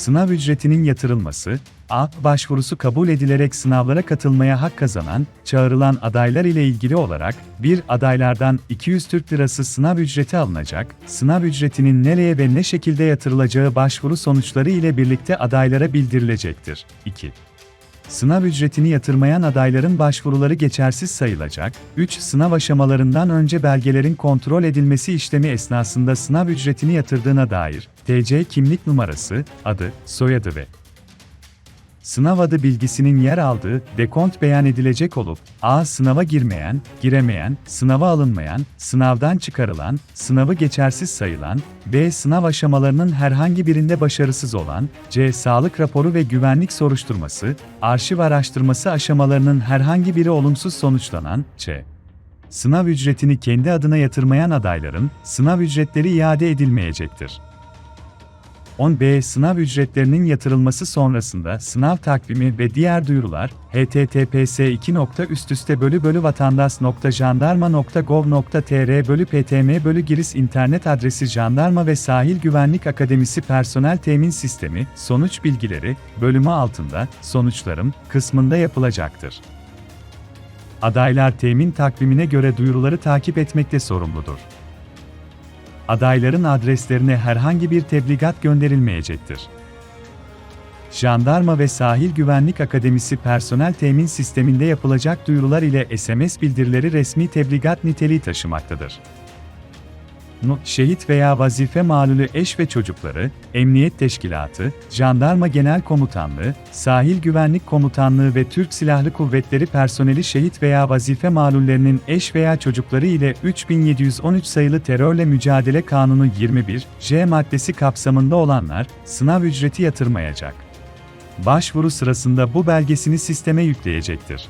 Sınav ücretinin yatırılması, A. Başvurusu kabul edilerek sınavlara katılmaya hak kazanan, çağrılan adaylar ile ilgili olarak, 1. Adaylardan 200 Türk Lirası sınav ücreti alınacak, sınav ücretinin nereye ve ne şekilde yatırılacağı başvuru sonuçları ile birlikte adaylara bildirilecektir. 2. Sınav ücretini yatırmayan adayların başvuruları geçersiz sayılacak. 3. Sınav aşamalarından önce belgelerin kontrol edilmesi işlemi esnasında sınav ücretini yatırdığına dair TC kimlik numarası, adı, soyadı ve Sınav adı bilgisinin yer aldığı dekont beyan edilecek olup, A. Sınava girmeyen, giremeyen, sınava alınmayan, sınavdan çıkarılan, sınavı geçersiz sayılan, B. Sınav aşamalarının herhangi birinde başarısız olan, C. Sağlık raporu ve güvenlik soruşturması, arşiv araştırması aşamalarının herhangi biri olumsuz sonuçlanan, Ç. Sınav ücretini kendi adına yatırmayan adayların, sınav ücretleri iade edilmeyecektir. 10B sınav ücretlerinin yatırılması sonrasında sınav takvimi ve diğer duyurular https 2. üst bölü bölü vatandaş.jandarma.gov.tr bölü ptm bölü giris internet adresi Jandarma ve Sahil Güvenlik Akademisi Personel Temin Sistemi sonuç bilgileri bölümü altında sonuçlarım kısmında yapılacaktır. Adaylar temin takvimine göre duyuruları takip etmekte sorumludur adayların adreslerine herhangi bir tebligat gönderilmeyecektir. Jandarma ve Sahil Güvenlik Akademisi personel temin sisteminde yapılacak duyurular ile SMS bildirileri resmi tebligat niteliği taşımaktadır. Şehit veya vazife malulü eş ve çocukları, Emniyet Teşkilatı, Jandarma Genel Komutanlığı, Sahil Güvenlik Komutanlığı ve Türk Silahlı Kuvvetleri personeli şehit veya vazife malullerinin eş veya çocukları ile 3713 sayılı Terörle Mücadele Kanunu 21, J maddesi kapsamında olanlar, sınav ücreti yatırmayacak. Başvuru sırasında bu belgesini sisteme yükleyecektir.